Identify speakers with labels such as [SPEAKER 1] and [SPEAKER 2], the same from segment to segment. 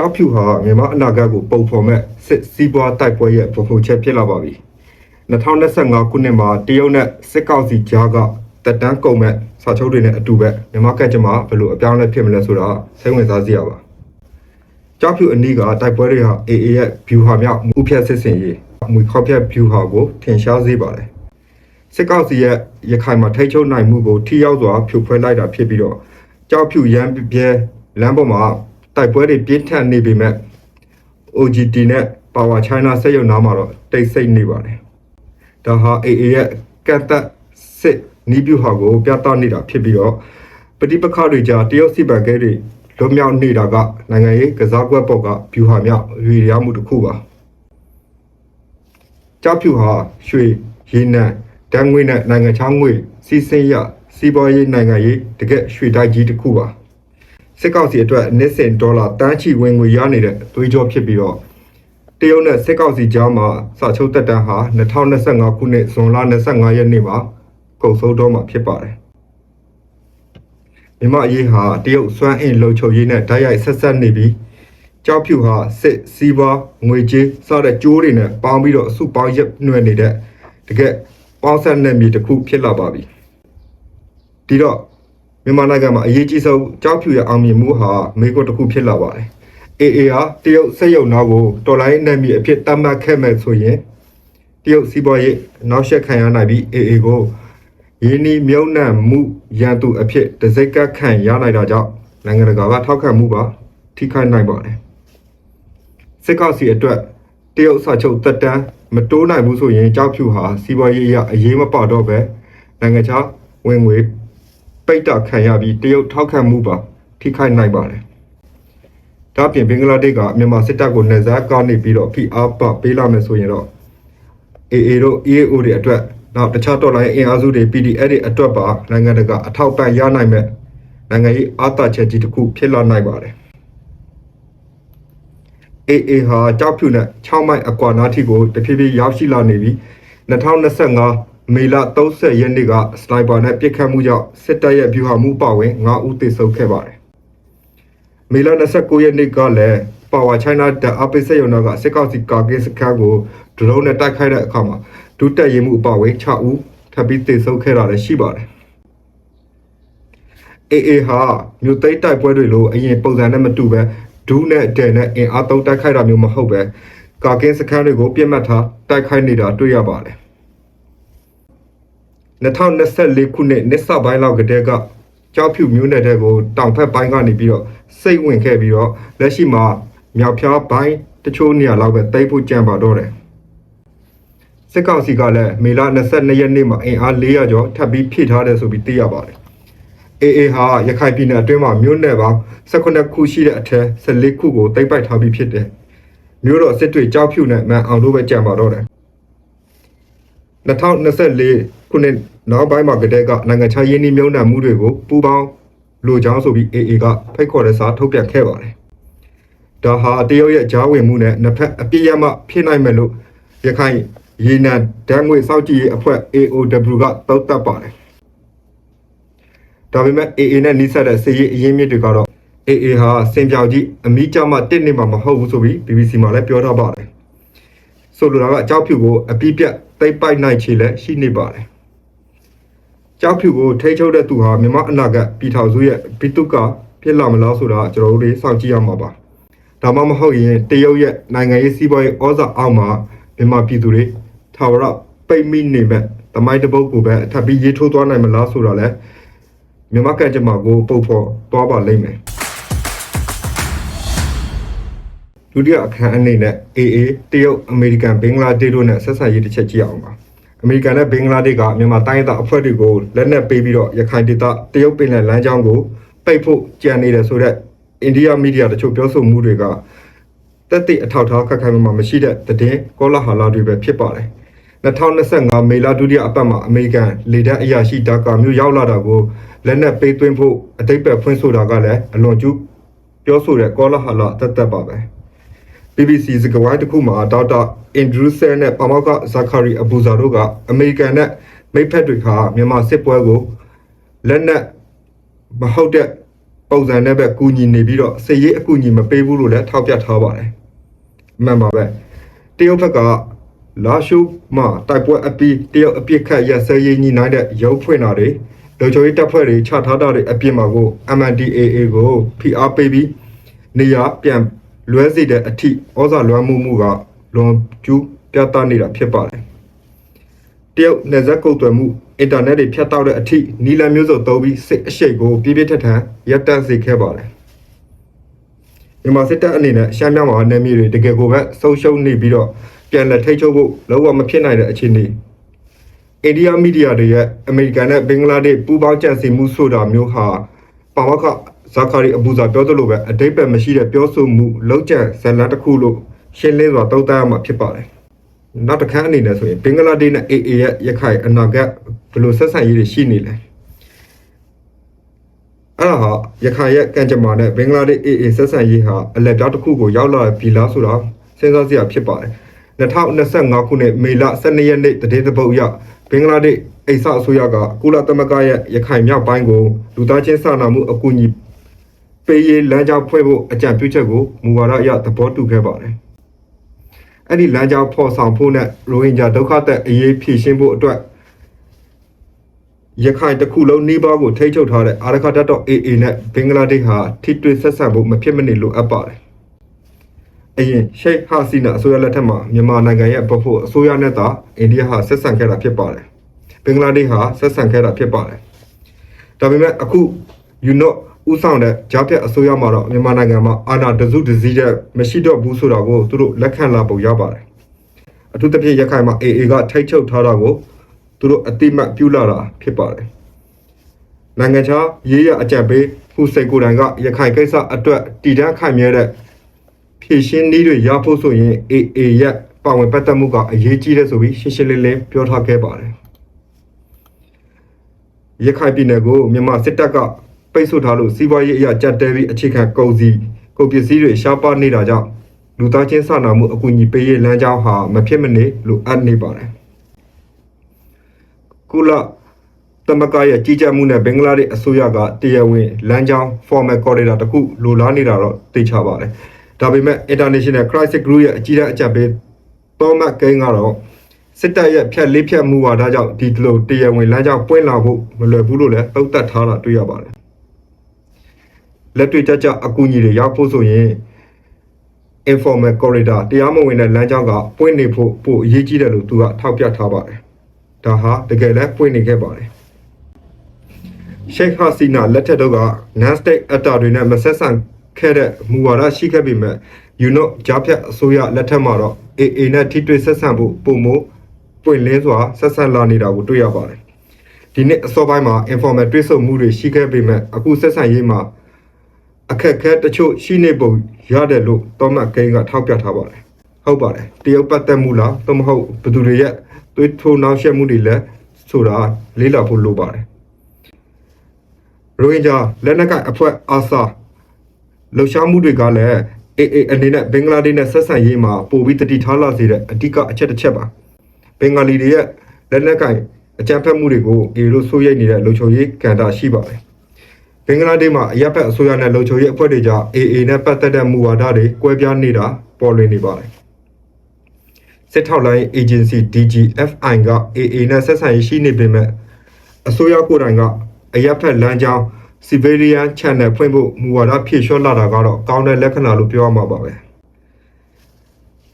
[SPEAKER 1] ကြောက်ဖြူဟာမြန်မာအနာဂတ်ကိုပုံဖော်မဲ့စစ်စည်းပွားတိုက်ပွဲရဲ့ပုံဖော်ချက်ဖြစ်လာပါပြီ2025ခုနှစ်မှာတရုတ်နဲ့စစ်ကောင်စီကြားကတက်တန်းကုန်မဲ့စာချုပ်တွေနဲ့အတူပဲမြန်မာကကြမှာဘယ်လိုအပြောင်းအလဲဖြစ်မလဲဆိုတာစိတ်ဝင်စားစရာပါကြောက်ဖြူအနီးကတိုက်ပွဲတွေဟာ AA ရဲ့ view ဟာမြောက်ဥဖြတ်စစ်စင်ရေးမူခေါ်ဖြတ် view ဟာကိုထင်ရှားစေပါတယ်စစ်ကောင်စီရဲ့ရခိုင်မှာထိတ်ချုပ်နိုင်မှုကိုထိရောက်စွာဖြိုခွဲလိုက်တာဖြစ်ပြီးတော့ကြောက်ဖြူရန်ပြဲလမ်းပေါ်မှာ တိုက်ပွဲတွေပြင်းထန်နေပေမဲ့ OGT နဲ့ Power China စက်ရုံနားမှာတော့တိတ်ဆိတ်နေပါတယ်။ဒါဟာ AA ရဲ့ကတ်သက်စစ်နီးပြူဟာကိုပြသနေတာဖြစ်ပြီးတော့ပဋိပက္ခတွေကြားတရုတ်စစ်ဗန်ကဲတွေလွတ်မြောက်နေတာကနိုင်ငံရေးကစားကွက်ပေါ်ကဗျူဟာမြောက်ရွေရမှုတစ်ခုပါ။ကြောက်ဖြူဟာရွှေရေနံတန်းငွေနဲ့နိုင်ငံခြားငွေစီးစင်းရစီးပွားရေးနိုင်ငံရေးတကက်ရွှေတိုက်ကြီးတစ်ခုပါ။ စစ်ကောင်စီအတွက်နှစ်စဉ်ဒေါ်လာတန်းချီဝင်ငွေရနေတဲ့သွေးကြောဖြစ်ပြီးတော့တရုတ်နဲ့စစ်ကောင်စီကြားမှာစာချုပ်တက်တန်းဟာ2025ခုနှစ်ဇွန်လ25ရက်နေ့မှာကုန်ဆုံးတော့မှာဖြစ်ပါတယ်။မြန်မာအရေးဟာတရုတ်စွမ်းအင်လုံခြုံရေးနဲ့ဓာတ်ရိုက်ဆက်ဆက်နေပြီးကြောက်ဖြူဟာစစ်စီးပွားငွေကြေးစတဲ့ကြိုးတွေနဲ့ပေါင်းပြီးတော့အစုပေါင်းရက်နှွယ်နေတဲ့တကယ်ပေါင်းဆက်တဲ့မြေတစ်ခုဖြစ်လာပါပြီ။ဒီတော့ မြန်မာနိုင်ငံမှာအရေးကြီးဆုံးကြောက်ဖြူရဲ့အောင်မြင်မှုဟာမေကွတ်တစ်ခုဖြစ်လာပါတယ်။ AA ဟာတရုတ်စက်ရုံနောက်ကိုတော်လိုင်းနယ်မြေအဖြစ်တတ်မှတ်ခဲ့မဲ့ဆိုရင်တရုတ်စီးပွားရေးနောက်ဆက်ခံရနိုင်ပြီး AA ကိုရင်းနှီးမြုံနှံမှုရန်သူအဖြစ်တစိတ်ကပ်ခံရနိုင်တာကြောင့်နိုင်ငံတကာကထောက်ခံမှုပါထိခိုက်နိုင်ပါတယ်။စစ်ကောင်စီအတွက်တရုတ်စာချုပ်တက်တန်းမတိုးနိုင်ဘူးဆိုရင်ကြောက်ဖြူဟာစီးပွားရေးအရအရေးမပါတော့ပဲနိုင်ငံခြားဝင်ငွေ ပိတ်တာခံရပြီးတရုတ်ထောက်ခံမှုပါထိခိုက်နိုင်ပါတယ်။ဒါ့အပြင်ဘင်္ဂလားဒေ့ရှ်ကမြန်မာစစ်တပ်ကိုနေစားကနေပြီးတော့ဖိအားပပေးလာမယ်ဆိုရင်တော့ AA တို့ EAO တွေအတွက်နောက်တခြားတော်လိုင်းအင်အားစုတွေ PDF တွေအတွက်ပါနိုင်ငံတကာအထောက်ပံ့ရနိုင်မဲ့နိုင်ငံရေးအားသာချက်ကြီးတစ်ခုဖြစ်လာနိုင်ပါတယ်။ AA ဟာကြောက်ဖြူနဲ့6မိုင်အကွာနားထိကိုတဖြည်းဖြည်းရောက်ရှိလာနေပြီး2025 မေလ30ရက်နေ့ကစနိုက်ပါနဲ့ပစ်ခတ်မှုကြောင့်စစ်တပ်ရဲ့ဗျူဟာမှုပါဝင်9ဦးသေဆုံးခဲ့ပါတယ်။မေလ29ရက်နေ့ကလည်း Power China တအပိစက်ရုံကစစ်ကောက်စီကာကင်းစခန်းကိုဒရုန်းနဲ့တိုက်ခိုက်တဲ့အခါမှာဒုတက်ရင်မှုအပါဝင်6ဦးထပ်ပြီးသေဆုံးခဲ့တာလည်းရှိပါတယ်။ AA ဟာမြို့သိမ်းတိုက်ပွဲတွေလိုအရင်ပုံစံနဲ့မတူပဲဒူးနဲ့ဒဲနဲ့အင်အားသုံးတိုက်ခိုက်တာမျိုးမဟုတ်ပဲကာကင်းစခန်းတွေကိုပြစ်မှတ်ထားတိုက်ခိုက်နေတာတွေ့ရပါတယ်။ 2024ခုနှစ်နှစ်စပိုင်းလောက်ကတည်းကကြောက်ဖြူမျိုးနယ်တဲ့ကိုတောင်ဖက်ပိုင်းကနေပြီးတော့စိတ်ဝင်ခဲ့ပြီးတော့လက်ရှိမှာမြောက်ဖျားပိုင်းတချို့နေရာလောက်ပဲတိတ်ဖို့ကြံပါတော့တယ်။စစ်ကောင်စီကလည်းမေလ22ရက်နေ့မှာအင်အား400ကျော်ထပ်ပြီးဖြည့်ထားတယ်ဆိုပြီးသိရပါတယ်။ AA ဟာရခိုင်ပြည်နယ်အတွင်းမှာမြို့နယ်ပေါင်း18ခုရှိတဲ့အထက်14ခုကိုတိတ်ပိုက်ထားပြီးဖြစ်တယ်။မြို့တော်စစ်တွေကြောက်ဖြူနဲ့မန်အောင်တို့ပဲကြံပါတော့တယ်။ 2024ခုနှစ်နောက်ပိုင်းမှာကတည်းကနိုင်ငံခြားရင်းနှီးမြှုပ်နှံမှုတွေကိုပူးပေါင်းလိုချောင်းဆိုပြီး AA ကဖိတ်ခေါ်တဲ့စာထုတ်ပြန်ခဲ့ပါတယ်။ဒါဟာတရုတ်ရဲ့ဂျားဝင်မှုနဲ့နှစ်ဖက်အပြစ်ရမှဖြစ်နိုင်မယ်လို့ရခိုင်ရေနံဒဏ်ငွေစောင့်ကြည့်ရေးအဖွဲ့ AOW ကသုံးသပ်ပါတယ်။ဒါပေမဲ့ AA နဲ့နှိစက်တဲ့စစ်ရေးအရင်းမြစ်တွေကတော့ AA ဟာစင်ပြောင်ကြီးအမိကြမှာတစ်နေမှာမဟုတ်ဘူးဆိုပြီး BBC မှာလည်းပြောထားပါတယ်။ ဆိုလိုတာကအကြောက်ဖြူကိုအပြစ်ပြတ်သိမ့်ပိုက်နိုင်ချေလဲရှိနေပါတယ်။ကြောက်ဖြူကိုထိချုပ်တဲ့သူဟာမြန်မာအနာဂတ်ပြည်ထောင်စုရဲ့ဘီတုကဖြစ်လာမလားဆိုတာကျွန်တော်တို့တွေစောင့်ကြည့်ရမှာပါ။ဒါမှမဟုတ်ရင်တရုတ်ရဲ့နိုင်ငံရေးစီးပွားရေးဩဇာအောက်မှာမြန်မာပြည်သူတွေထာဝရပိတ်မိနေမဲ့တမိုင်းတစ်ပုတ်ကိုပဲအထပ်ပြီးရေးထိုးသွားနိုင်မလားဆိုတာလဲမြန်မာကံကြမ္မာကိုပုတ်ဖို့သွားပါလိမ့်မယ် တိယအခန်းအနေနဲ့ AA တရုတ်အမေရိကန်ဘင်္ဂလားဒေ့ရှ်တို့နဲ့ဆက်ဆံရေးတစ်ချက်ကြည့်အောင်ပါအမေရိကန်နဲ့ဘင်္ဂလားဒေ့ရှ်ကမြန်မာတိုင်းဒေသအဖွဲ့တွေကိုလက်နက်ပေးပြီးတော့ရခိုင်ဒေသတရုတ်ပင်လယ်လမ်းကြောင်းကိုပိတ်ဖို့ကြံနေတယ်ဆိုတော့အိန္ဒိယမီဒီယာတချို့ပြောဆိုမှုတွေကတက်တဲ့အထောက်အထားခက်ခဲမှမရှိတဲ့တဲ့ကောလာဟာလာတွေပဲဖြစ်ပါတယ်2025မေလဒုတိယအပတ်မှာအမေရိကန်လေတပ်အရာရှိဒါကာမြို့ရောက်လာတာကိုလက်နက်ပေးသွင်းဖို့အတိတ်ပဲဖွင့်ဆိုတာကလည်းအလွန်ကျူးပြောဆိုတဲ့ကောလာဟာလာတက်တက်ပါပဲ BBC စကားဝိုင်းတစ်ခုမှာဒေါက်တာအင်ဒရူးဆဲနဲ့ပါမောက်ကဇာခါရီအဘူဇာတို့ကအမေရိကန်နဲ့မိတ်ဖက်တွေခါမြန်မာစစ်ပွဲကိုလက်နက်မဟုတ်တဲ့ပုံစံနဲ့ပဲကူညီနေပြီးတော့စစ်ရေးအကူအညီမပေးဘူးလို့လည်းထောက်ပြထားပါတယ်အမှန်ပါပဲတရုတ်ဘက်ကလာရှုမှာတိုက်ပွဲအပြီးတရုတ်အပြစ်ခတ်ရစဲရေးညီနိုင်တဲ့ရုပ်ဖွင့်တာတွေလူချိုရေးတပ်ဖွဲ့တွေချထားတာတွေအပြစ်မှာကို MNDAA ကိုဖိအားပေးပြီးနေရပြန် လွဲစေတဲ့အထိဩဇာလွှမ်းမှုမှုကလွန်ကျူးပြသနေတာဖြစ်ပါတယ်တရုတ်နယ်စပ်ကုတ်သွယ်မှုအင်တာနက်တွေဖြတ်တောက်တဲ့အထိနီလန်မျိုးစုံသုံးပြီးစစ်အရှိတ်ကိုပြည့်ပြည့်ထက်ထန်ရပ်တန့်စေခဲ့ပါတယ်မြန်မာစစ်တပ်အနေနဲ့ရှမ်းမြောက်မှာနယ်မြေတွေတကယ်ကိုပဲဆုံးရှုံးနေပြီးတော့ပြန်လက်ထိတ်ချုပ်ဖို့လုံးဝမဖြစ်နိုင်တဲ့အခြေအနေအိန္ဒိယမီဒီယာတွေရဲ့အမေရိကန်နဲ့ဘင်္ဂလားဒေ့ရှ်ပူးပေါင်းကြံစည်မှုဆိုတာမျိုးဟာပါဝါခ ဇာကာရီအဘူဇာပြောသလိုပဲအတိတ်ပဲမရှိတဲ့ပြောဆိုမှုလုံးကျန်ဇလန်တစ်ခုလို့ရှင်းလင်းစွာသုံးသပ်ရမှာဖြစ်ပါတယ်နောက်တစ်ခါအနေနဲ့ဆိုရင်ဘင်္ဂလားဒေ့ရှ်နဲ့ AA ရဲ့ရခိုင်အနာဂတ်ဘယ်လိုဆက်ဆံရေးတွေရှိနေလဲအဲ့ဒါဟာရခိုင်ရဲ့ကံကြမ္မာနဲ့ဘင်္ဂလားဒေ့ရှ် AA ဆက်ဆံရေးဟာအလက်ပြားတစ်ခုကိုရောက်လာပြီလားဆိုတာစဉ်းစားစရာဖြစ်ပါတယ်2025ခုနှစ်မေလ12ရက်နေ့တည်တဲ့ပုတ်ရဘင်္ဂလားဒေ့ရှ်အိဆအစိုးရကကုလသမဂ္ဂရဲ့ရခိုင်မြောက်ပိုင်းကိုလူသားချင်းစာနာမှုအကူအညီ ပေးရေးလမ်းကြောင်းဖွဲ့ဖို့အကြံပြုချက်ကိုမူဝါဒအရသဘောတူခဲ့ပါတယ်။အဲ့ဒီလမ်းကြောင်းဖော်ဆောင်ဖို့နဲ့ရိုဟင်ဂျာဒုက္ခသည်အရေးဖြေရှင်းဖို့အတွက်ရခိုင်တစ်ခုလုံးနှီးပါးကိုထိ ंछ ချုပ်ထားတဲ့အာရခတ်တော် AA နဲ့ဘင်္ဂလားဒေ့ရှ်ဟာထိတွေ့ဆက်ဆံဖို့မဖြစ်မနေလိုအပ်ပါတယ်။အရင်ရှိတ်ဟာစီနာအစိုးရလက်ထက်မှာမြန်မာနိုင်ငံရဲ့ဗဖို့အစိုးရနဲ့သာအိန္ဒိယဟာဆက်ဆံခဲ့တာဖြစ်ပါတယ်။ဘင်္ဂလားဒေ့ရှ်ဟာဆက်ဆံခဲ့တာဖြစ်ပါတယ်။ဒါပေမဲ့အခု you know ဥဆောင်တဲ့ဂျာပြတ်အစိုးရမှာတော့မြန်မာနိုင်ငံမှာအာဏာတစုတစည်းတဲ့မရှိတော့ဘူးဆိုတာကိုသူတို့လက်ခံလာပုံရပါတယ်။အထူးသဖြင့်ရခိုင်မှာ AA ကထိတ်ချုပ်ထားတာကိုသူတို့အတိမတ်ပြုလာတာဖြစ်ပါတယ်။နိုင်ငံခြားရေးရအကြံပေးဖူစိတ်ကိုယ်တိုင်ကရခိုင်ကိစ္စအတွက်တည်တံ့ခိုင်မြဲတဲ့ဖြည့်ရှင်းနည်းတွေရဖို့ဆိုရင် AA ရဲ့ပါဝင်ပတ်သက်မှုကအရေးကြီးတယ်ဆိုပြီးရှင်းရှင်းလင်းလင်းပြောထားခဲ့ပါတယ်။ရခိုင်ပြည်နယ်ကိုမြန်မာစစ်တပ်က ပိတ်ဆို့ထားလို့စီးပွားရေးအရာကြက်တဲပြီးအခြေခံကုန်စည်ကုန်ပစ္စည်းတွေရှားပါနေတာကြောင့်လူသားချင်းစာနာမှုအကူအညီပေးရေးလမ်းကြောင်းဟာမဖြစ်မနေလိုအပ်နေပါတယ်။ကုလသမဂ္ဂရဲ့ကြီးကြပ်မှုနဲ့ဘင်္ဂလားဒေ့ရှ်အစိုးရကတရားဝင်လမ်းကြောင်း formal corridor တစ်ခုလိုလားနေတာတော့သိချပါတယ်။ဒါပေမဲ့ International Crisis Group ရဲ့အကြီးအကဲအကြံပေးသောမတ်ကိန်းကတော့စစ်တပ်ရဲ့ဖြတ်လေးဖြတ်မှုဝါဒကြောင့်ဒီလိုတရားဝင်လမ်းကြောင်းပွင့်လာဖို့မလွယ်ဘူးလို့လည်းသုံးသပ်ထားတာတွေ့ရပါတယ်။ လက်တွေ့ကြကြအကူအညီတွေရောက်ဖို့ဆိုရင် informal corridor တရားမဝင်တဲ့လမ်းကြောင်းကပွင့်နေဖို့ပို့အရေးကြီးတယ်လို့သူကထောက်ပြထားပါတယ်။ဒါဟာတကယ်လည်းပွင့်နေခဲ့ပါတယ်။ရှိတ်ဟာစီနာလက်ထက်တော့က non state actor တွေနဲ့မဆက်ဆံခဲ့တဲ့မူဝါဒရှိခဲ့ပေမဲ့ you know ဂျာဖြတ်အစိုးရလက်ထက်မှာတော့ AA နဲ့ထိတွေ့ဆက်ဆံဖို့ပုံမို့ပွင့်လင်းစွာဆက်ဆံလာနေတာကိုတွေ့ရပါတယ်။ဒီနေ့အစောပိုင်းမှာ informal တွေ့ဆုံမှုတွေရှိခဲ့ပေမဲ့အခုဆက်ဆံရေးမှာ အခက်အခဲတချို့ရှိနေပုံရတယ်လို့သောမတ်ကိန်းကထောက်ပြထားပါတယ်ဟုတ်ပါတယ်တရုတ်ပတ်သက်မှုလားသို့မဟုတ်ဘယ်သူတွေရဲ့သွေးထိုးနှောက်ယှက်မှုတွေလဲဆိုတာလေးလာဖို့လိုပါတယ်ရိုဟင်ဂျာလက်နက်ကိုင်အဖွဲ့အာဆာလှုပ်ရှားမှုတွေကလည်းအေအေအနေနဲ့ဘင်္ဂလားဒေ့ရှ်နဲ့ဆက်ဆံရေးမှာပိုပြီးတတိထားလာစေတဲ့အဓိကအချက်တစ်ချက်ပါဘင်္ဂလီတွေရဲ့လက်နက်ကိုင်အကြမ်းဖက်မှုတွေကိုအေလို့ဆိုရိုက်နေတဲ့လုံခြုံရေးကဏ္ဍရှိပါတယ် ဘင်္ဂလားဒေ့ရှ်မှာအရက်ဖက်အစိုးရနဲ့လုံခြုံရေးအဖွဲ့တွေကြား AA နဲ့ပတ်သက်တဲ့မူဝါဒတွေကွဲပြားနေတာပေါ်လွင်နေပါတယ်စစ်ထောက်လိုင်း agency DGFI က AA နဲ့ဆက်ဆံရေးရှိနေပေမဲ့အစိုးရကိုယ်တိုင်ကအရက်ဖက်လမ်းကြောင်း civilian channel ဖွင့်ဖို့မူဝါဒဖြည့်လျှော့လာတာကတော့ကောင်းတဲ့လက္ခဏာလို့ပြောရမှာပါပဲ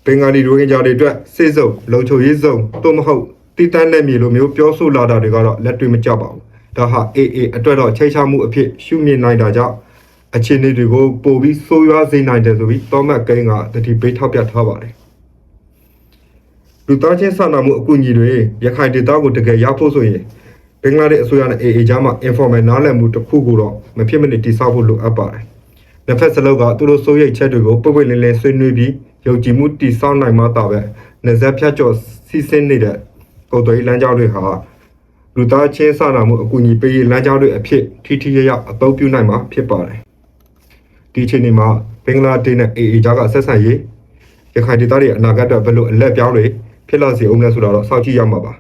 [SPEAKER 1] ဘင်္ဂလီရိုဟင်ဂျာတွေအတွက်စိစုံလုံခြုံရေးစုံတို့မဟုတ်တိတန်းတဲ့မြေလိုမျိုးပြောဆိုလာတာတွေကတော့လက်တွေ့မကျပါဘူး ဒါဟာ AA အတွက်တော့ချိန်ချမှုအဖြစ်ရှုမြင်နိုင်တာကြောင့်အခြေအနေတွေကိုပိုပြီးဆိုးရွားစေနိုင်တယ်ဆိုပြီးသောမတ်ကိန်းကတတိပေးထောက်ပြထားပါတယ်လူသားချင်းစာနာမှုအကူအညီတွေရခိုင်ဒေသကိုတကယ်ရောက်ဖို့ဆိုရင်ဘင်္ဂလားဒေ့ရှ်အစိုးရနဲ့ AA ကြားမှာ informal နားလည်မှုတစ်ခုကိုတော့မဖြစ်မနေတည်ဆောက်ဖို့လိုအပ်ပါတယ်။နှစ်ဖက်စလုံးကသူတို့စိုးရိမ်ချက်တွေကိုပွင့်ပွင့်လင်းလင်းဆွေးနွေးပြီးယုံကြည်မှုတည်ဆောက်နိုင်မှသာပဲနေဆက်ဖြတ်ကျော်စီးဆင်းနေတဲ့ကုန်သွယ်ရေးလမ်းကြောင်းတွေဟာ လူသားချင်းစာနာမှုအကူအညီပေးရေးလမ်းကြောင်းတွေအဖြစ်ထိထိရရအသုံးပြုနိုင်မှာဖြစ်ပါတယ်။ဒီအချိန်ဒီမှာဘင်္ဂလားဒေ့ရှ်နဲ့ AA ကြားကဆက်ဆံရေးရခိုင်ဒေသရဲ့အနာဂတ်အတွက်ဘယ်လိုအလက်ပြောင်းတွေဖြစ်လာစေအောင်လဲဆိုတာတော့စောင့်ကြည့်ရမှာပါ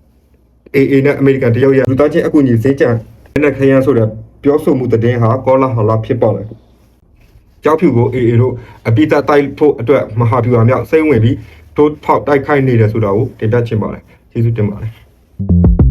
[SPEAKER 1] ။ AA နဲ့အမေရိကန်တရုတ်ရဲ့လူသားချင်းအကူအညီစင်ကြံနဲ့ခရမ်းဆိုတဲ့ပြောဆိုမှုသတင်းဟာကောလာဟလာဖြစ်ပေါ်တယ်ကြောက်ဖြူကိုအေအေတို့အပိတတိုက်ဖို့အတွက်မဟာဗျူဟာမြောက်စိတ်ဝင်ပြီးထိုးဖောက်တိုက်ခိုက်နေတယ်ဆိုတာကိုတင်ပြချင်ပါတယ်ကျေးဇူးတင်ပါတယ်